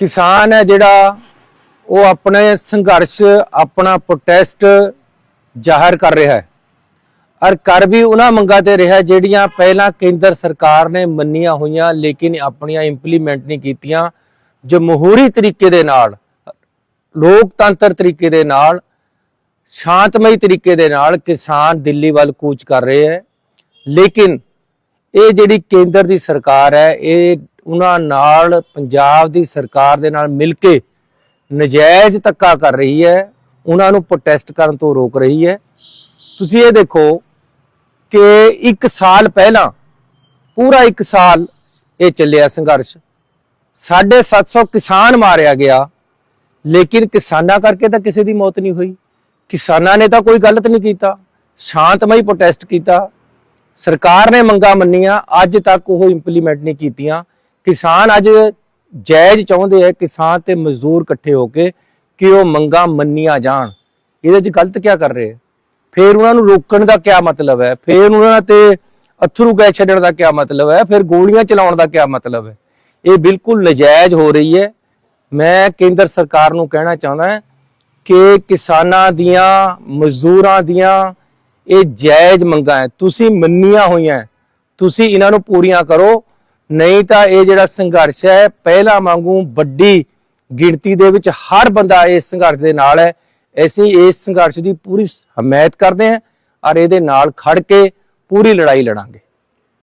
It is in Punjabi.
ਕਿਸਾਨ ਹੈ ਜਿਹੜਾ, ਉਹ ਆਪਣੇ ਸੰਘਰਸ਼, ਆਪਣਾ ਪ੍ਰੋਟੈਸਟ ਜ਼ਾਹਰ ਕਰ ਰਿਹਾ ਹੈ। ਔਰ ਕਰ ਵੀ ਉਹਨਾਂ ਮੰਗਾਂ ਤੇ ਰਿਹਾ ਜਿਹੜੀਆਂ ਪਹਿਲਾਂ ਕੇਂਦਰ ਸਰਕਾਰ ਨੇ ਮੰਨੀਆਂ ਹੋਈਆਂ, ਲੇਕਿਨ ਆਪਣੀਆਂ ਇੰਪਲੀਮੈਂਟ ਨਹੀਂ ਕੀਤੀਆਂ ਜਮਹੂਰੀ ਤਰੀਕੇ ਦੇ ਨਾਲ, ਲੋਕਤੰਤਰ ਤਰੀਕੇ ਦੇ ਨਾਲ, ਸ਼ਾਂਤਮਈ ਤਰੀਕੇ ਦੇ ਨਾਲ ਕਿਸਾਨ ਦਿੱਲੀ ਵੱਲ ਕੂਚ ਕਰ ਰਹੇ ਹੈ। ਲੇਕਿਨ ਇਹ ਜਿਹੜੀ ਕੇਂਦਰ ਦੀ ਸਰਕਾਰ ਹੈ, ਇਹ ਉਹਨਾਂ ਨਾਲ ਪੰਜਾਬ ਦੀ ਸਰਕਾਰ ਦੇ ਨਾਲ ਮਿਲ ਕੇ ਨਜਾਇਜ਼ ਧੱਕਾ ਕਰ ਰਹੀ ਹੈ, ਉਹਨਾਂ ਨੂੰ ਪ੍ਰੋਟੈਸਟ ਕਰਨ ਤੋਂ ਰੋਕ ਰਹੀ ਹੈ। ਤੁਸੀਂ ਇਹ ਦੇਖੋ ਕਿ 1 ਸਾਲ ਪਹਿਲਾਂ, ਪੂਰਾ 1 ਸਾਲ ਇਹ ਚੱਲਿਆ ਸੰਘਰਸ਼। 750 ਕਿਸਾਨ ਮਾਰਿਆ ਗਿਆ, ਲੇਕਿਨ ਕਿਸਾਨਾਂ ਕਰਕੇ ਤਾਂ ਕਿਸੇ ਦੀ ਮੌਤ ਨਹੀਂ ਹੋਈ। ਕਿਸਾਨਾਂ ਨੇ ਤਾਂ ਕੋਈ ਗਲਤ ਨਹੀਂ ਕੀਤਾ, ਸ਼ਾਂਤਮਈ ਪ੍ਰੋਟੈਸਟ ਕੀਤਾ। ਸਰਕਾਰ ਨੇ ਮੰਗਾਂ ਮੰਨੀਆਂ, ਅੱਜ ਤੱਕ ਉਹ ਇੰਪਲੀਮੈਂਟ ਨਹੀਂ ਕੀਤੀਆਂ। ਕਿਸਾਨ ਅੱਜ ਜਾਇਜ਼ ਚਾਹੁੰਦੇ ਆ ਕਿਸਾਨ ਤੇ ਮਜ਼ਦੂਰ ਇਕੱਠੇ ਹੋ ਕੇ ਕਿ ਉਹ ਮੰਗਾਂ ਮੰਨੀਆਂ ਜਾਣ। ਇਹਦੇ 'ਚ ਗਲਤ ਕੀ ਕਰ ਰਹੇ ਫਿਰ ਉਹਨਾਂ ਨੂੰ ਰੋਕਣ ਦਾ ਕੀ ਮਤਲਬ ਹੈ? ਫਿਰ ਉਹਨਾਂ ਤੇ ਅਥਰੂ ਗੈਸ ਛੱਡਣ ਦਾ ਕੀ ਮਤਲਬ ਹੈ? ਫਿਰ ਗੋਲੀਆਂ ਚਲਾਉਣ ਦਾ ਕੀ ਮਤਲਬ ਹੈ? ਇਹ ਬਿਲਕੁਲ ਨਜਾਇਜ਼ ਹੋ ਰਹੀ ਹੈ। ਮੈਂ ਕੇਂਦਰ ਸਰਕਾਰ ਨੂੰ ਕਹਿਣਾ ਚਾਹੁੰਦਾ ਕਿ ਕਿਸਾਨਾਂ ਦੀਆਂ, ਮਜ਼ਦੂਰਾਂ ਦੀਆਂ ਇਹ ਜਾਇਜ਼ ਮੰਗਾਂ ਹੈ। ਤੁਸੀਂ ਮੰਨੀਆਂ ਹੋਈਆਂ ਤੁਸੀਂ ਇਹਨਾਂ ਨੂੰ ਪੂਰੀਆਂ ਕਰੋ। ਨਹੀਂ ਤਾਂ ਇਹ ਜਿਹੜਾ ਸੰਘਰਸ਼ ਹੈ, ਪਹਿਲਾਂ ਵਾਂਗੂ ਵੱਡੀ ਗਿਣਤੀ ਦੇ ਵਿੱਚ ਹਰ ਬੰਦਾ ਇਸ ਸੰਘਰਸ਼ ਦੇ ਨਾਲ ਹੈ। ਅਸੀਂ ਇਸ ਸੰਘਰਸ਼ ਦੀ ਪੂਰੀ ਹਮਾਇਤ ਕਰਦੇ ਹਾਂ ਔਰ ਇਹਦੇ ਨਾਲ ਖੜ ਕੇ ਪੂਰੀ ਲੜਾਈ ਲੜਾਂਗੇ।